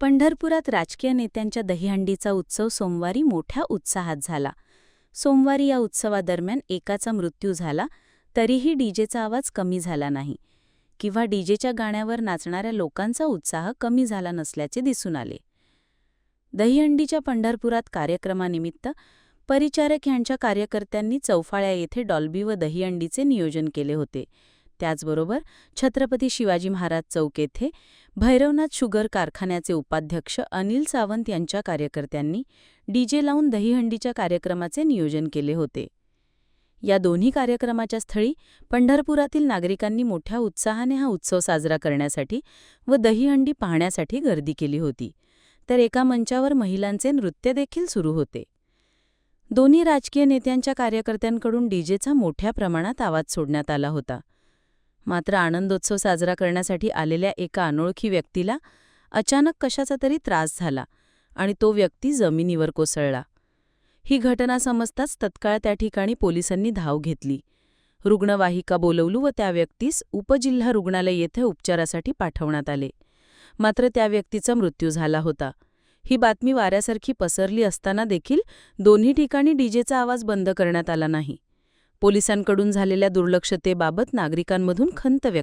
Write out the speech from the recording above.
पंढरपुरात राजकीय नेत्यांच्या दहीहंडीचा उत्सव सोमवारी मोठ्या उत्साहात झाला. सोमवारी या उत्सवादरम्यान एकाचा मृत्यू झाला तरीही डीजेचा आवाज कमी झाला नाही किंवा डीजेच्या गाण्यावर नाचणाऱ्या लोकांचा उत्साह कमी झाला नसल्याचे दिसून आले. दहीहंडीच्या पंढरपुरात कार्यक्रमानिमित्त परिचारक यांच्या कार्यकर्त्यांनी चौफाळ्या येथे डॉल्बी व दहीहंडीचे नियोजन केले होते. त्याचबरोबर छत्रपती शिवाजी महाराज चौक येथे भैरवनाथ शुगर कारखान्याचे उपाध्यक्ष अनिल सावंत यांच्या कार्यकर्त्यांनी डीजे लावून दहीहंडीच्या कार्यक्रमाचे नियोजन केले होते. या दोन्ही कार्यक्रमाच्या स्थळी पंढरपुरातील नागरिकांनी मोठ्या उत्साहाने हा उत्सव साजरा करण्यासाठी व दहीहंडी पाहण्यासाठी गर्दी केली होती. तर एका मंचावर महिलांचे नृत्य देखील सुरू होते. दोन्ही राजकीय नेत्यांच्या कार्यकर्त्यांकडून डीजेचा मोठ्या प्रमाणात आवाज सोडण्यात आला होता. मात्र आनंदोत्सव साजरा करण्यासाठी आलेल्या एका अनोळखी व्यक्तीला अचानक कशाचा तरी त्रास झाला आणि तो व्यक्ती जमिनीवर कोसळला. ही घटना समजताच तत्काळ त्या ठिकाणी पोलिसांनी धाव घेतली. रुग्णवाहिका बोलवलू व त्या व्यक्तीस उपजिल्हा रुग्णालय येथे उपचारासाठी पाठवण्यात आले. मात्र त्या व्यक्तीचा मृत्यू झाला होता. ही बातमी वाऱ्यासारखी पसरली असताना देखील दोन्ही ठिकाणी डीजेचा आवाज बंद करण्यात आला नाही. पोलिसांकडून झालेल्या दुर्लक्षतेबाबत नागरिकांमधून खंत व्यक्त